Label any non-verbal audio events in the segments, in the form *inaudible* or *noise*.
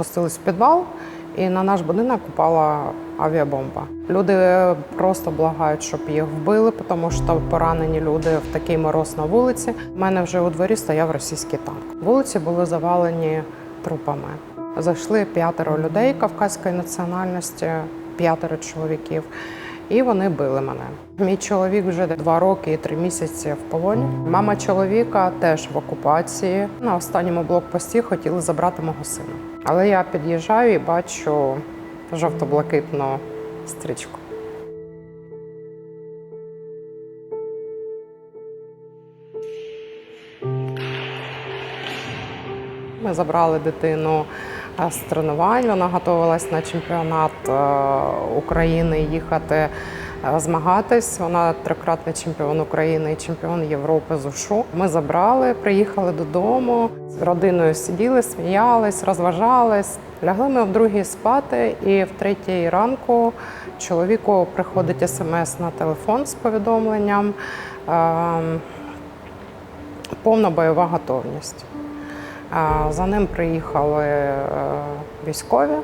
Спустились в підвал, і на наш будинок упала авіабомба. Люди просто благають, щоб їх вбили, тому що поранені люди в такий мороз на вулиці. У мене вже у дворі стояв російський танк. Вулиці були завалені трупами. Зайшли п'ятеро людей кавказької національності, п'ятеро чоловіків. І вони били мене. Мій чоловік вже два роки і три місяці в полоні. Мама чоловіка теж в окупації. На останньому блокпості хотіли забрати мого сина. Але я під'їжджаю і бачу жовто-блакитну стрічку. Ми забрали дитину е, з тренувань. Вона готувалась на чемпіонат е, України їхати е, змагатись. Вона трикратний чемпіон України і чемпіон Європи з УШУ. Ми забрали, приїхали додому. З родиною сиділи, сміялись, розважались. Лягли ми в другій спати, і в третій ранку чоловіку приходить смс на телефон з повідомленням. ем, Повна бойова готовність. За ним приїхали е, військові.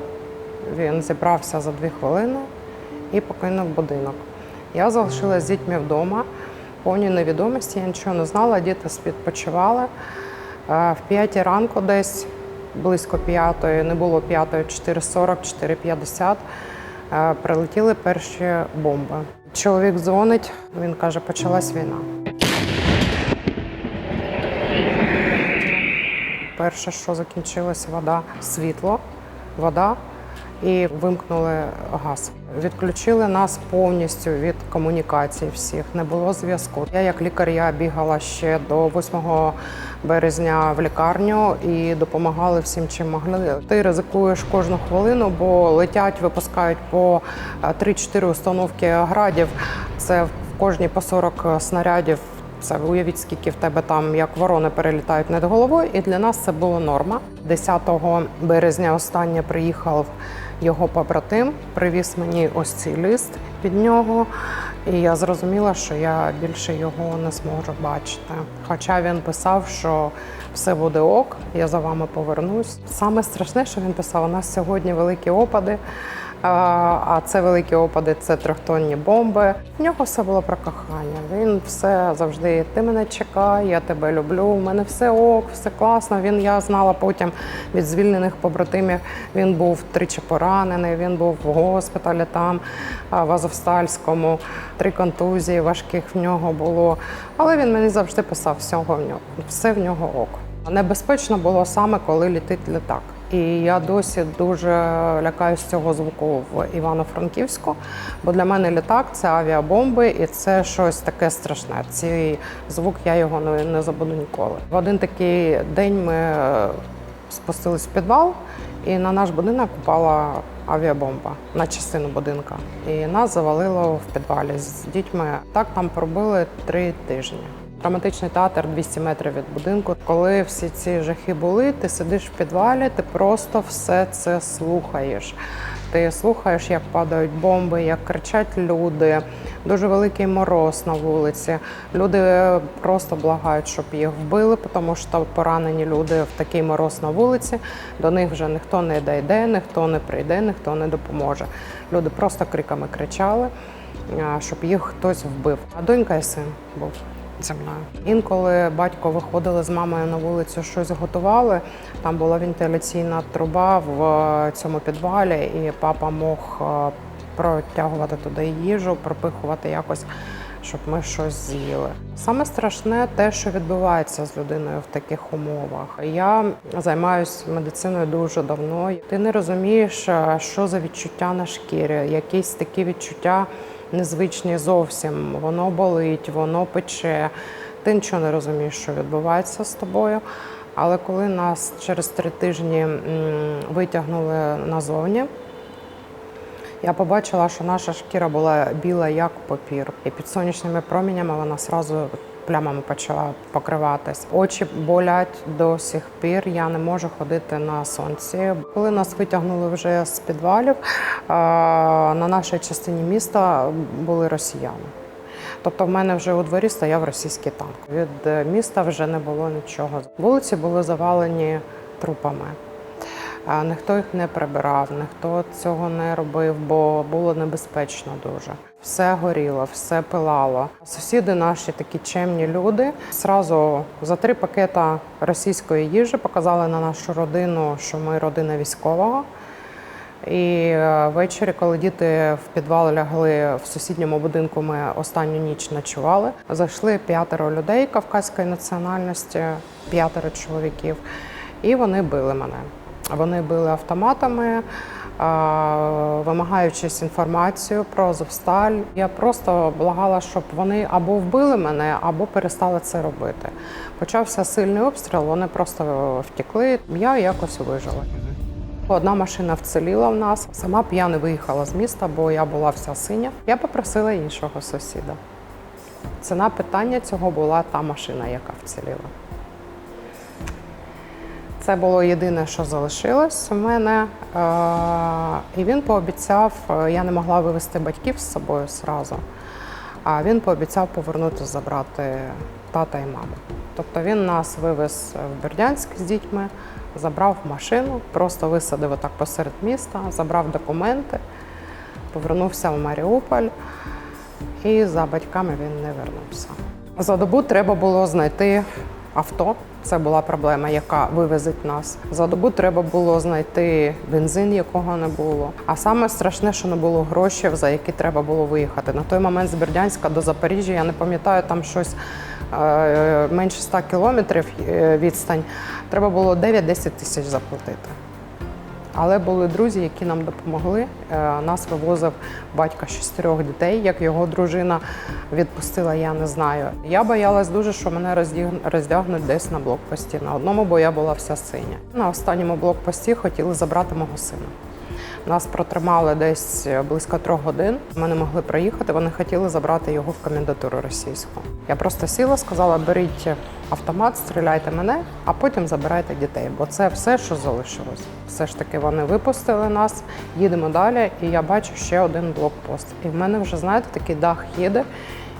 Він зібрався за дві хвилини і покинув будинок. Я залишилася з дітьми вдома, повній невідомості, я нічого не знала, діти відпочивали. Е, В п'ятій ранку десь близько п'ятої, не було п'ятої, 4.40, 4.50, е, прилетіли перші бомби. Чоловік дзвонить, він каже, почалась війна. Перше, що закінчилась вода, світло, вода, і вимкнули газ. Відключили нас повністю від комунікацій всіх. Не було зв'язку. Я як лікар я бігала ще до 8 березня в лікарню і допомагали всім, чим могли. Ти ризикуєш кожну хвилину, бо летять, випускають по е, 3-4 установки градів. Це в кожній по 40 снарядів. Це уявіть, скільки в тебе там як ворони перелітають над головою, і для нас це була норма. 10 березня останнє приїхав його побратим, привіз мені ось цей лист від нього, і я зрозуміла, що я більше його не зможу бачити. Хоча він писав, що все буде ок, я за вами повернусь. Саме страшне, що він писав, у нас сьогодні великі опади. А це великі опади, це трьохтонні бомби. В нього все було про кохання. Він все завжди ти мене чекай, я тебе люблю. У мене все ок, все класно. Він я знала потім від звільнених побратимів. Він був тричі поранений. Він був в госпіталі там в Азовстальському. Три контузії важких в нього було. Але він мені завжди писав всього в нього. Все в нього ок. Небезпечно було саме коли літить літак. І я досі дуже лякаюсь цього звуку в Івано-Франківську, бо для мене літак це авіабомби, і це щось таке страшне. Цей звук я його не, не забуду ніколи. В один такий день ми е, спустились в підвал, і на наш будинок упала авіабомба на частину будинка. І нас завалило в підвалі з дітьми. Так там пробили три тижні. Драматичний театр 200 метрів від будинку. Коли всі ці жахи були, ти сидиш в підвалі, ти просто все це слухаєш. Ти слухаєш, як падають бомби, як кричать люди. Дуже великий мороз на вулиці. Люди просто благають, щоб їх вбили, тому що поранені люди в такий мороз на вулиці. До них вже ніхто не дійде, ніхто не прийде, ніхто не допоможе. Люди просто криками кричали, щоб їх хтось вбив. А донька і син був зі мною. Інколи батько виходили з мамою на вулицю, щось готували. Там була вентиляційна труба в е, цьому підвалі, і папа мог е, протягувати туди їжу, пропихувати якось. Щоб ми щось з'їли. Саме страшне те, що відбувається з людиною в таких умовах. Я займаюся медициною дуже давно. Ти не розумієш, е, що за відчуття на шкірі, якісь такі відчуття незвичні зовсім. Воно болить, воно пече. Ти нічого не розумієш, що відбувається з тобою. Але коли нас через три тижні витягнули назовні, я побачила, що наша шкіра була біла як папір, і під сонячними промінями вона зразу плямами почала покриватись. Очі болять до сих пір. Я не можу ходити на сонці. Коли нас витягнули вже з підвалів, на нашій частині міста були росіяни. Тобто в мене вже у дворі стояв російський танк. Від міста вже не було нічого. Вулиці були завалені трупами. Ніхто їх не прибирав, ніхто цього не робив, бо було небезпечно дуже. Все горіло, все пилало. Сусіди наші такі чемні люди. Зразу за три пакета російської їжі показали на нашу родину, що ми родина військового. І е, ввечері, коли діти в підвал лягли в сусідньому будинку, ми останню ніч ночували. Зайшли п'ятеро людей кавказької національності, п'ятеро чоловіків, і вони били мене. Вони били автоматами, вимагаючись інформацію про Азовсталь. Я просто благала, щоб вони або вбили мене, або перестали це робити. Почався сильний обстріл, вони просто втекли. Я якось вижила. Одна машина вціліла в нас. Сама не виїхала з міста, бо я була вся синя. Я попросила іншого сусіда. Ціна питання цього була та машина, яка вціліла. Це було єдине, що залишилось у мене. Е, І він пообіцяв, е, я не могла вивезти батьків з собою зразу, а він пообіцяв повернути, забрати тата і маму. Тобто він нас вивез в Бердянськ з дітьми, забрав машину, просто висадив отак посеред міста, забрав документи, повернувся в Маріуполь і за батьками він не вернувся. За добу треба було знайти авто. Це була проблема, яка вивезить нас. За добу треба було знайти бензин, якого не було. А саме страшне, що не було грошей, за які треба було виїхати. На той момент з Бердянська до Запоріжжя, я не пам'ятаю, там щось менше 100 кілометрів е, відстань. Треба було 9-10 тисяч заплатити. Але були друзі, які нам допомогли. Е, Нас вивозив батько з чотирьох дітей. Як його дружина відпустила, я не знаю. Я боялась дуже, що мене роздяг- роздягнуть десь на блокпості. На одному, бо я була вся синя. На останньому блокпості хотіли забрати мого сина. Нас протримали десь близько трьох годин. Ми не могли проїхати. Вони хотіли забрати його в комендатуру російську. Я просто сіла, сказала: беріть автомат, стріляйте мене, а потім забирайте дітей, бо це все, що залишилось. Все ж таки вони випустили нас, їдемо далі, і я бачу ще один блокпост. І в мене вже, знаєте, такий дах їде.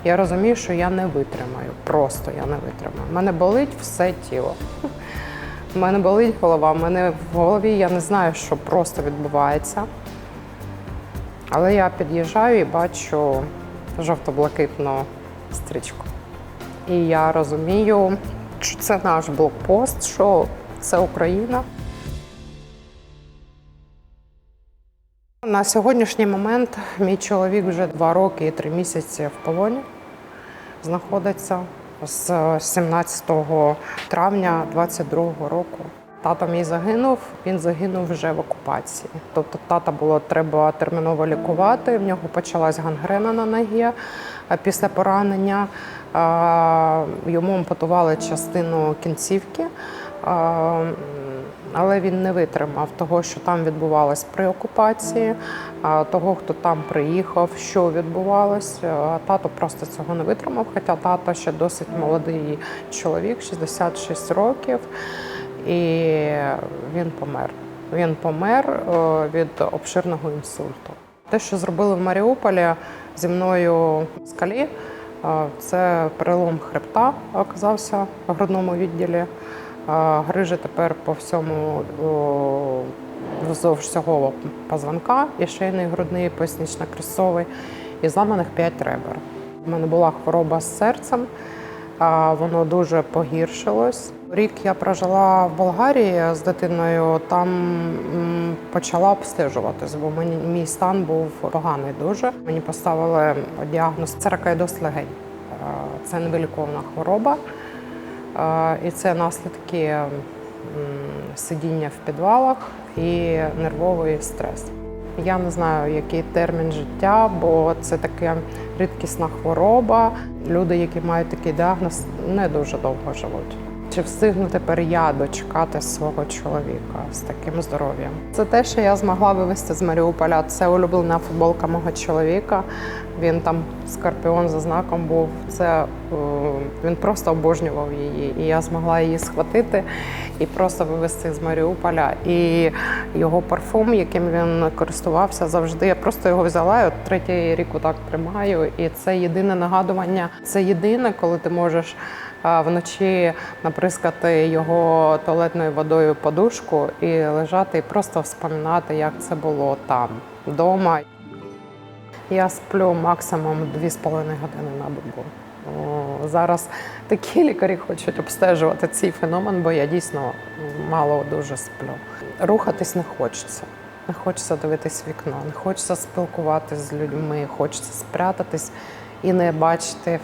Я розумію, що я не витримаю. Просто я не витримаю. У мене болить все тіло. У мене болить голова, в мене в голові я не знаю, що просто відбувається. Але я під'їжджаю і бачу жовто-блакитну стрічку. І я розумію, що це наш блокпост, що це Україна. На сьогоднішній момент мій чоловік вже два роки і три місяці в полоні знаходиться з 17 травня 22 року. Тато мій загинув, він загинув вже в окупації. Тобто тата було треба терміново лікувати. В нього почалась гангрена на ногі після поранення. Йому ампутували частину кінцівки. Але він не витримав того, що там відбувалось при окупації, того, хто там приїхав, що відбувалось. Тато просто цього не витримав, хоча тато ще досить молодий чоловік, 66 років, і він помер. Він помер е, від обширного інсульту. Те, що зробили в Маріуполі зі мною в скалі, е, це перелом хребта оказався в грудному відділі. Грижі тепер по всьому вздовж всього позвонка, і шийний, грудний, пояснично-кресовий, і зламаних 5 ребер. У мене була хвороба з серцем, воно дуже погіршилось. Рік я прожила в Болгарії з дитиною, там почала обстежуватись, бо мені мій стан був поганий дуже. Мені поставили діагноз церакоїдоз легень. Е, Це невиліковна хвороба. І це наслідки сидіння в підвалах і нервовий стрес. Я не знаю, який термін життя, бо це така рідкісна хвороба. Люди, які мають такий діагноз, не дуже довго живуть. Чи встигну тепер я дочекати свого чоловіка з таким здоров'ям? Це те, що я змогла вивезти з Маріуполя. Це улюблена футболка мого чоловіка. Він там скорпіон за знаком був. Це е, він просто обожнював її. І я змогла її схватити і просто вивезти з Маріуполя. І його парфум, яким він користувався завжди. Я просто його взяла, і от третій рік отак тримаю. І це єдине нагадування. Це єдине, коли ти можеш вночі наприскати його туалетною водою подушку і лежати і просто вспоминати, як це було там, вдома. Я сплю максимум 2,5 години на добу. Зараз такі *laughs* лікарі хочуть обстежувати цей феномен, бо я дійсно мало дуже сплю. Рухатись не хочеться. Не хочеться дивитись вікно, не хочеться спілкуватися з людьми, хочеться спрятатись і не бачити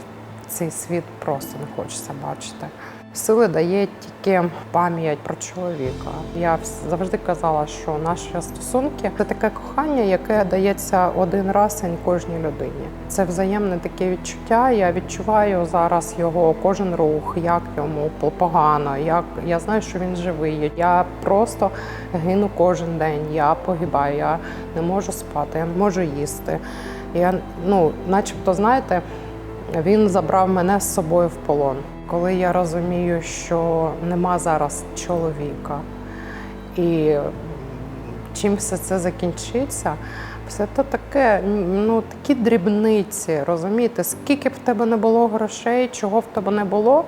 цей світ просто не хочеться бачити. Сили дає тільки пам'ять про чоловіка. Я завжди казала, що наші стосунки це таке кохання, яке дається один раз і кожній людині. Це взаємне таке відчуття. Я відчуваю зараз його кожен рух, як йому погано, як я знаю, що він живий. Я просто гину кожен день. Я погибаю, я не можу спати, я не можу їсти. Я ну, начебто, знаєте. Він забрав мене з собою в полон. Коли я розумію, що нема зараз чоловіка, і чим все це закінчиться, все це таке, ну такі дрібниці, розумієте, скільки б в тебе не було грошей, чого в тебе не було.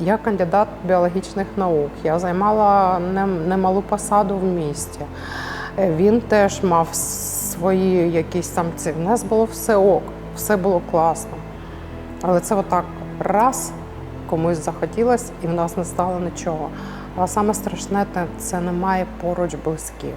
Я кандидат біологічних наук. Я займала немалу посаду в місті. Він теж мав свої якісь там ці. У нас було все ок, все було класно. Але це отак раз комусь захотілось, і в нас не стало нічого. А саме страшне це немає поруч близьких.